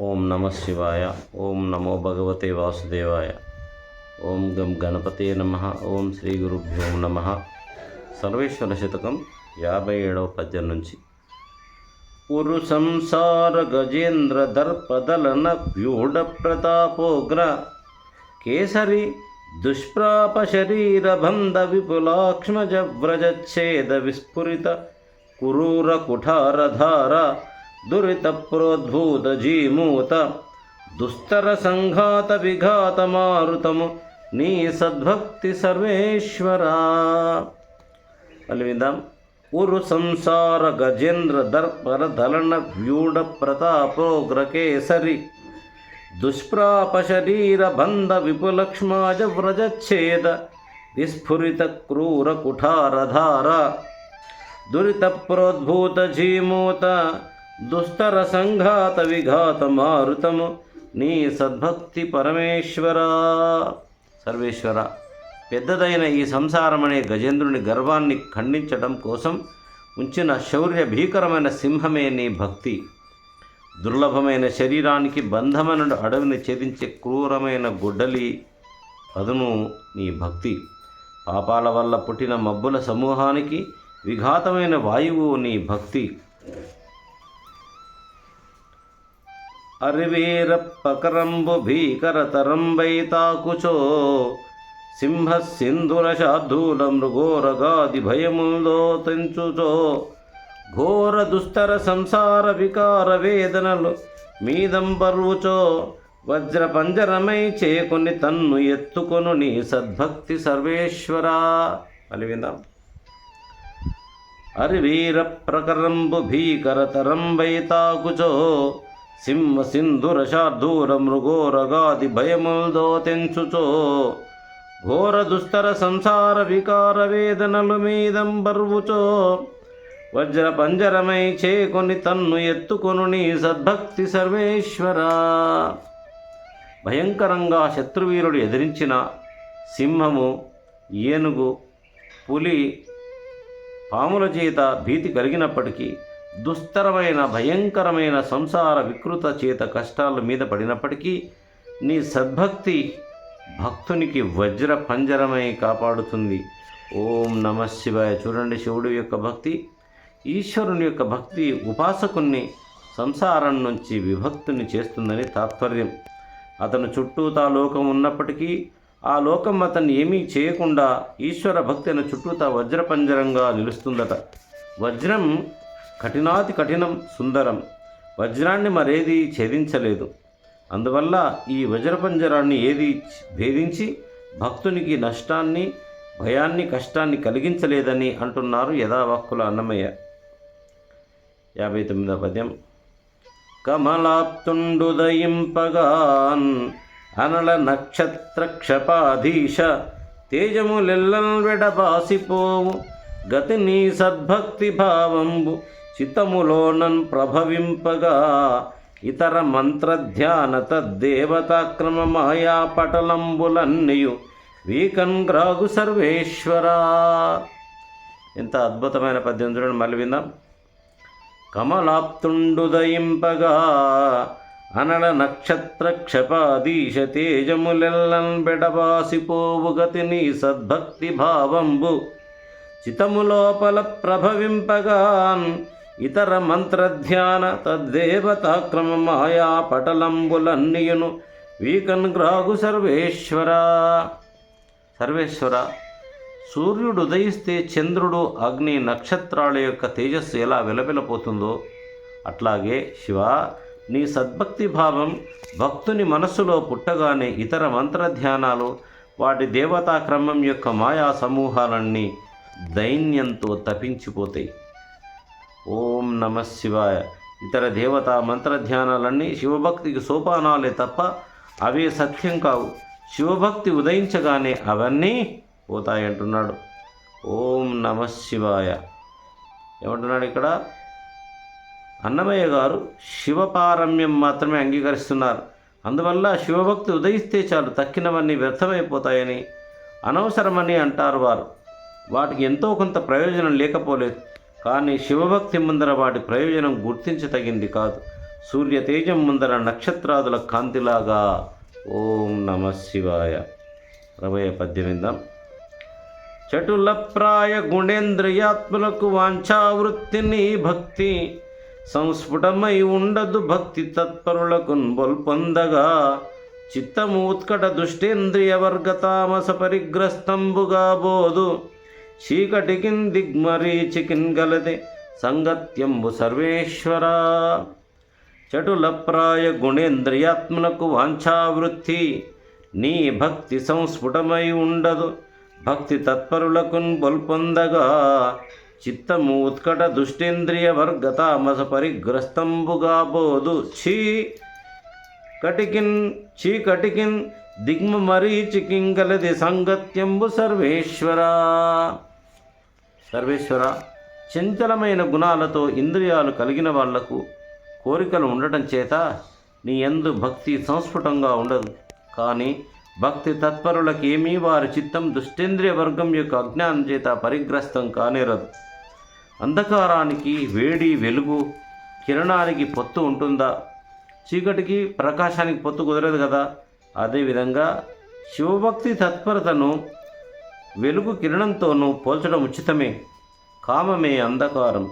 ఓం నమ శివాయ ఓం నమో భగవతే వాసుదేవాయ ఓం గం గణపతే నమ ఓం శ్రీ గురుభ్యో నమ. సర్వేశ్వర శతకం యాభై ఏడవ పద్యం నుంచి. ఉరు సంసార గజేంద్ర దర్పదలన వ్యూఢ ప్రతాపోగ్ర కేసరి దుష్ప్రాప శరీర బంధ విపులాక్ష్మజ వ్రజచ్ఛేద విస్ఫురిత కురూర కుఠారధార దురిత ప్రోద్భూత జీమూత దుస్తర సంఘాత విఘాత మారుతము నీ సద్భక్తి సర్వేశ్వరా మళ్ళీ విందాం. ఉరు సంసార గజేంద్ర దర్పర దళన వ్యూఢ ప్రతాపోగ్రకేసరి దుష్ప్రాప శరీర బంధ విపులక్ష్మాజ వ్రజచ్ఛేద విస్ఫురిత క్రూర కుఠారధార దురిత ప్రోద్భూత జీమూత దుస్తర సంఘాత విఘాత మారుతము నీ సద్భక్తి పరమేశ్వర. సర్వేశ్వర పెద్దదైన ఈ సంసారం అనే గజేంద్రుని గర్వాన్ని ఖండించడం కోసం ఉంచిన శౌర్య భీకరమైన సింహమే నీ భక్తి. దుర్లభమైన శరీరానికి బంధమైన అడవిని ఛేదించే క్రూరమైన గుడ్డలి అదును నీ భక్తి. పాపాల వల్ల పుట్టిన మబ్బుల సమూహానికి విఘాతమైన వాయువు నీ భక్తి. అరివీరప్పకరంబు భీకర తరంబై తాకుచో సింహ సింధుర శార్దూల మృగోరగాది భయముందో తెంచుచో ఘోర దుస్తర సంసార వికార వేదనలు మీదం వజ్ర పంజరమై చేకొని తన్ను ఎత్తుకొను నీ సద్భక్తి సర్వేశ్వరా మళ్ళీ విందాం. అరివీర ప్రకరంబు భీకర తరంబై తాకుచో సింహ సింధుర శార్దూర మృగోరగాది భయముల్దో తెంచుచో. ఘోర దుస్తర సంసార వికార వేదనలు మీదం బర్వుచో వజ్ర పంజరమై చేకొని తన్ను ఎత్తుకొను నీ సద్భక్తి సర్వేశ్వర. భయంకరంగా శత్రువీరుడు ఎదిరించిన సింహము ఏనుగు పులి పాముల చేత భీతి కలిగినప్పటికీ దుస్తరమైన భయంకరమైన సంసార వికృత చేత కష్టాల మీద పడినప్పటికీ నీ సద్భక్తి భక్తునికి వజ్ర పంజరమై కాపాడుతుంది. ఓం నమ శివాయ. చూడండి శివుడి యొక్క భక్తి. ఈశ్వరుని యొక్క భక్తి ఉపాసకుణ్ణి సంసారం నుంచి విభక్తుని చేస్తుందని తాత్పర్యం. అతను చుట్టూతా లోకం ఉన్నప్పటికీ ఆ లోకం అతన్ని ఏమీ చేయకుండా ఈశ్వర భక్తి అనే చుట్టూతా వజ్రపంజరంగా నిలుస్తుందట. వజ్రం కఠినాతి కఠినం సుందరం. వజ్రాన్ని మరేది ఛేదించలేదు. అందువల్ల ఈ వజ్రపంజరాన్ని ఏది భేదించి భక్తునికి నష్టాన్ని భయాన్ని కష్టాన్ని కలిగించలేదని అంటున్నారు యథావాక్కుల అన్నమయ్య. యాభై తొమ్మిదవ పద్యం. కమలాప్తుండుదయింపగాన్ అనల నక్షత్ర క్షపాధీశ తేజములెల్లన్ వెడబాసిపోవు. గతి నీ సద్భక్తి భావంబు చిత్తములోనన్ ప్రభవింపగా ఇతర మంత్రధ్యాన తద్దేవతాక్రమ మాయా పటలంబులన్నయు వీకన్ గ్రాగు సర్వేశ్వరా. ఎంత అద్భుతమైన పద్యం చూడండి మళ్ళీ విందాం. కమలాప్తుండుదయింపగా అనల నక్షత్ర క్షపాదీశ తేజములెల్లన్ బెడబాసిపోవు గతి నీ సద్భక్తి భావంబు. చితములోపల ప్రభవింపగాన్ ఇతర మంత్రధ్యాన తద్దేవతాక్రమ మాయా పటలంబులన్నీయును వీకన్ గ్రాగు సర్వేశ్వర. సర్వేశ్వర సూర్యుడు ఉదయిస్తే చంద్రుడు అగ్ని నక్షత్రాల యొక్క తేజస్సు ఎలా వెలవెలపోతుందో అట్లాగే శివ నీ సద్భక్తి భావం భక్తుని మనస్సులో పుట్టగానే ఇతర మంత్రధ్యానాలు వాటి దేవతాక్రమం యొక్క మాయా సమూహాలన్నీ దైన్యంతో తపించిపోతాయి. ఓం నమ శివాయ. ఇతర దేవతా మంత్రధ్యానాలన్నీ శివభక్తికి సోపానాలే తప్ప అవే సత్యం కావు. శివభక్తి ఉదయించగానే అవన్నీ పోతాయంటున్నాడు ఓం నమ శివాయ. ఏమంటున్నాడు ఇక్కడ? అన్నమయ్య గారు శివపారమ్యం మాత్రమే అంగీకరిస్తున్నారు. అందువల్ల శివభక్తి ఉదయిస్తే చాలు తక్కినవన్నీ వ్యర్థమైపోతాయని అనవసరమని అంటారు వారు. వాటికి ఎంతో కొంత ప్రయోజనం లేకపోలేదు. కానీ శివభక్తి ముందర వాటి ప్రయోజనం గుర్తించతగింది కాదు. సూర్య తేజం ముందర నక్షత్రాదుల కాంతిలాగా ఓం నమ శివాయ. రవయ పద్దెనిమిదాం చటులప్రాయ గుణేంద్రియాత్మలకు వాంఛావృత్తిని భక్తి సంస్ఫుటమై ఉండదు భక్తి తత్పరులకు బొల్పొందగా చిత్తము ఉత్కట దుష్టేంద్రియ వర్గ తామస పరిగ్రస్తంబుగా బోధు చీకటికిన్ దిగ్మరీచికిన్ గలదే సంగత్యంబు సర్వేశ్వరా. చటులప్రాయ గుణేంద్రియాత్మలకు వాంఛావృత్తి నీ భక్తి సంస్ఫుటమై ఉండదు. భక్తి తత్పరులకున్ బొల్పొందగా చిత్తము ఉత్కట దుష్టేంద్రియ వర్గ తామస పరిగ్రస్తంబుగా బోదు. ఛీ! కటికిన్ చీ కటికిన్ దిగ్మ మరీచికిం సంగత్యంబు సర్వేశ్వరా. సర్వేశ్వర చంచలమైన గుణాలతో ఇంద్రియాలు కలిగిన వాళ్ళకు కోరికలు ఉండటం చేత నీ ఎందు భక్తి సంస్ఫుటంగా ఉండదు. కానీ భక్తి తత్పరులకు ఏమీ వారి చిత్తం దుష్టేంద్రియ వర్గం యొక్క అజ్ఞానం చేత పరిగ్రస్తం కానేరదు. అంధకారానికి వేడి వెలుగు కిరణానికి పొత్తు ఉంటుందా? చీకటికి ప్రకాశానికి పొత్తు కుదరదు కదా. అదేవిధంగా శివభక్తి తత్పరతను వెలుగు కిరణంతోనూ పోల్చడం ఉచితమే. కామమే అంధకారం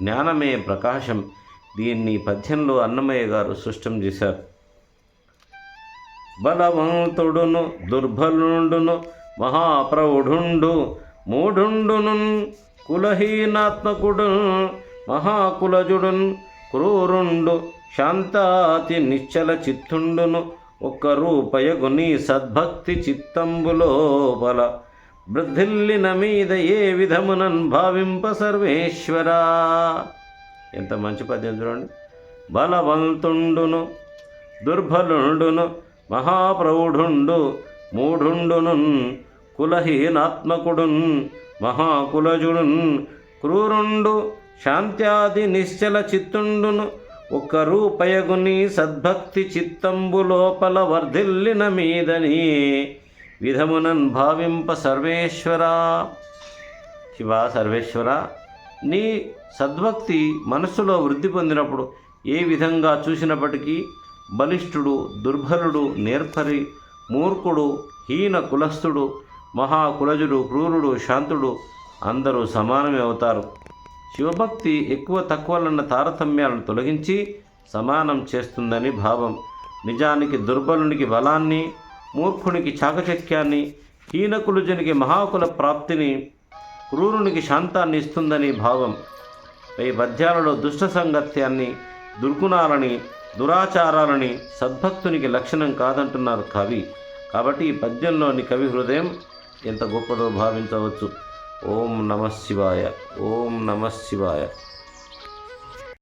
జ్ఞానమే ప్రకాశం. దీన్ని పద్యంలో అన్నమయ్య గారు సృష్టం చేశారు. బలవంతుడును దుర్బలుండును మహాప్రౌఢుండు మూఢుండును కులహీనాత్మకుడు మహాకులజుడున్ క్రూరుండు శాంతాతి నిశ్చల చిత్తుండును ఒక్క రూపయగు సద్భక్తి చిత్తంబులో బల వృద్ధిల్లిన మీద ఏ విధమునన్ భావింప సర్వేశ్వరా. ఎంత మంచి పద్యం చూడండి. బలవంతుండును దుర్బలుండును మహాప్రౌఢుండు మూఢుండునున్ కులహీనాత్మకుడున్ మహాకులజుడున్ క్రూరుండు శాంత్యాది నిశ్చల చిత్తుండును ఒక్క రూపయగుని సద్భక్తి చిత్తంబు లోపల వర్ధిల్లిన మీదని విధమునన్ భావింప సర్వేశ్వరా శివ సర్వేశ్వర నీ సద్భక్తి మనస్సులో వృద్ధి పొందినప్పుడు ఏ విధంగా చూసినప్పటికీ బలిష్ఠుడు దుర్బలుడు నేర్పరి మూర్ఖుడు హీన కులస్థుడు మహాకులజుడు క్రూరుడు శాంతుడు అందరూ సమానమే అవుతారు. శివభక్తి ఎక్కువ తక్కువలన్న తారతమ్యాలను తొలగించి సమానం చేస్తుందని భావం. నిజానికి దుర్బలునికి బలాన్ని మూర్ఖునికి చాకచక్యాన్ని హీనకులు జనికి మహాకుల ప్రాప్తిని క్రూరునికి శాంతాన్ని ఇస్తుందని భావం. ఈ పద్యాలలో దుష్ట సంగత్యాన్ని దుర్గుణాలని దురాచారాలని సద్భక్తునికి లక్షణం కాదంటున్నారు కవి. కాబట్టి ఈ పద్యంలోని కవి హృదయం ఎంత గొప్పదో భావించవచ్చు. ఓం నమ శివాయ ఓం నమ శివాయ.